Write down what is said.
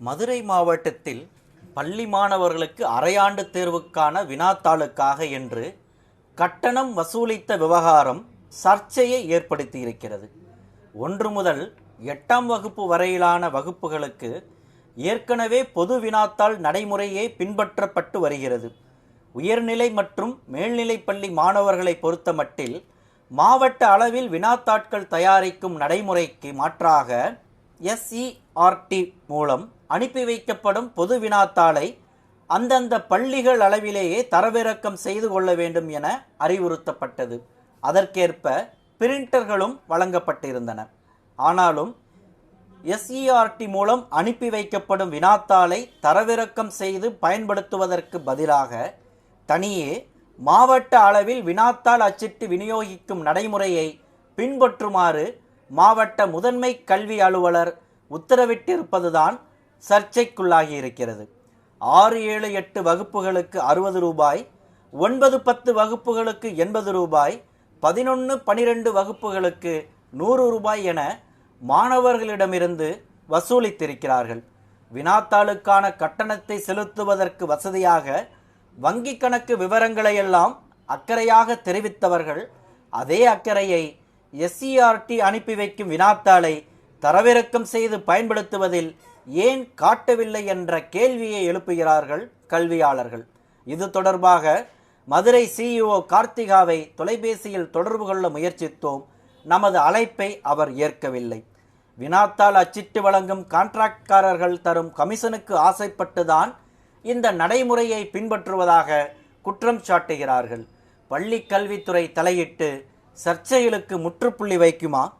மதுரை மாவட்டத்தில் பள்ளி மாணவர்களுக்கு அரையாண்டு தேர்வுக்கான வினாத்தாளுக்காக என்று கட்டணம் வசூலித்த விவகாரம் சர்ச்சையை ஏற்படுத்தியிருக்கிறது. ஒன்று முதல் எட்டாம் வகுப்பு வரையிலான வகுப்புகளுக்கு ஏற்கனவே பொது வினாத்தாள் நடைமுறையே பின்பற்றப்பட்டு வருகிறது. உயர்நிலை மற்றும் மேல்நிலைப் பள்ளி மாணவர்களை பொறுத்தமட்டில் மாவட்ட அளவில் வினாத்தாட்கள் தயாரிக்கும் நடைமுறைக்கு மாற்றாக எஸ்இஆர்டி மூலம் அனுப்பி வைக்கப்படும் பொது வினாத்தாளை அந்தந்த பள்ளிகள் அளவிலேயே தரவிறக்கம் செய்து கொள்ள வேண்டும் என அறிவுறுத்தப்பட்டது. அதற்கேற்ப பிரிண்டர்களும் வழங்கப்பட்டிருந்தன. ஆனாலும் எஸ்இஆர்டி மூலம் அனுப்பி வைக்கப்படும் வினாத்தாளை தரவிறக்கம் செய்து பயன்படுத்துவதற்கு பதிலாக தனியே மாவட்ட அளவில் வினாத்தாள் அச்சிட்டு விநியோகிக்கும் நடைமுறையை பின்பற்றுமாறு மாவட்ட முதன்மை கல்வி அலுவலர் உத்தரவிட்டிருப்பதுதான் சர்ச்சைக்குள்ளாகி இருக்கிறது. ஆறு ஏழு எட்டு வகுப்புகளுக்கு அறுபது ரூபாய் ஒன்பது பத்து வகுப்புகளுக்கு எண்பது ரூபாய் பதினொன்று பனிரெண்டு வகுப்புகளுக்கு நூறு ரூபாய் என மாணவர்களிடமிருந்து வசூலித்திருக்கிறார்கள். வினாத்தாளுக்கான கட்டணத்தை செலுத்துவதற்கு வசதியாக வங்கி கணக்கு விவரங்களையெல்லாம் அக்கறையாக தெரிவித்தவர்கள் அதே அக்கறையை எஸ்சிஆர்டி அனுப்பி வைக்கும் வினாத்தாளை தரவிறக்கம் செய்து பயன்படுத்துவதில் ஏன் காட்டவில்லை என்ற கேள்வியை எழுப்புகிறார்கள் கல்வியாளர்கள். இது தொடர்பாக மதுரை சிஇஓ கார்த்திகாவை தொலைபேசியில் தொடர்பு கொள்ள முயற்சித்தோம். நமது அழைப்பை அவர் ஏற்கவில்லை. வினாத்தாள் அச்சிட்டு வழங்கும் கான்ட்ராக்ட்காரர்கள் தரும் கமிஷனுக்கு ஆசைப்பட்டுதான் இந்த நடைமுறையை பின்பற்றுவதாக குற்றம் சாட்டுகிறார்கள். பள்ளி கல்வித்துறை தலையிட்டு சர்ச்சைகளுக்கு முற்றுப்புள்ளி வைக்குமா?